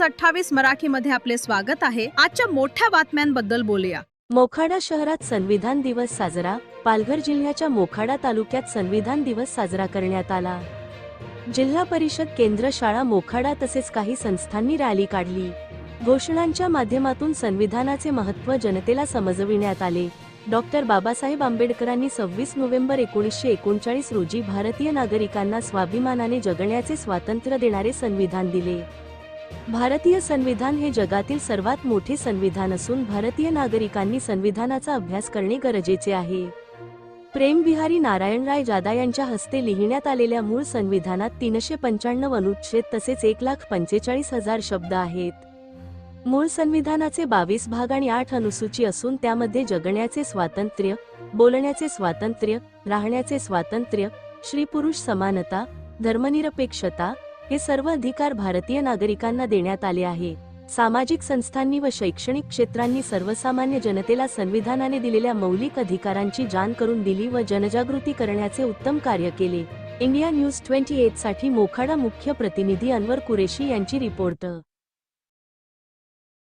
News अठ्ठावीस मराठी मध्ये आपले स्वागत आहे. आजच्या मोठ्या बातम्यांबद्दल बोलूया. मोखाडा शहरात संविधान दिवस साजरा पालघर जिल्ह्याच्या मोखाडा तालुक्यात संविधान दिवस साजरा करण्यात आला. जिल्हा परिषद केंद्र शाळा मोखाडा तसेच काही संस्थांनी रॅली काढली. घोषणांच्या माध्यमातून संविधानाचे महत्त्व जनतेला समजविण्यात आले. डॉक्टर बाबासाहेब आंबेडकरांनी सव्वीस नोव्हेंबर एकोणीसशे एकोणचाळीस रोजी भारतीय नागरिकांना स्वाभिमानाने जगण्याचे स्वातंत्र्य देणारे संविधान दिले. भारतीय संविधान हे जगातील सर्वात मोठे संविधान असून भारतीय नागरिकांनी संविधानाचा अभ्यास करणे गरजेचे आहे. प्रेमविहारी नारायणराय जादा यांच्या हस्ते लिहिण्यात आलेल्या मूळ संविधानात तीनशे पंच्याण्णव अनुच्छेद तसेच एक लाख पंचेचाळीस हजार शब्द आहेत. मूळ संविधानाचे बावीस भाग आणि आठ अनुसूची असून त्यामध्ये जगण्याचे स्वातंत्र्य बोलण्याचे स्वातंत्र्य राहण्याचे स्वातंत्र्य स्त्री पुरुष समानता धर्मनिरपेक्षता हे सर्व अधिकार भारतीय नागरिकांना देण्यात आले आहे. सामाजिक संस्थांनी व शैक्षणिक क्षेत्रांनी सर्वसामान्य जनतेला संविधानाने दिलेल्या मौलिक अधिकारांची जाण करून दिली व जनजागृती करण्याचे उत्तम कार्य केले. इंडिया न्यूज ट्वेंटी एटसाठी मोखाडा मुख्य प्रतिनिधी अनवर कुरेशी यांची रिपोर्ट.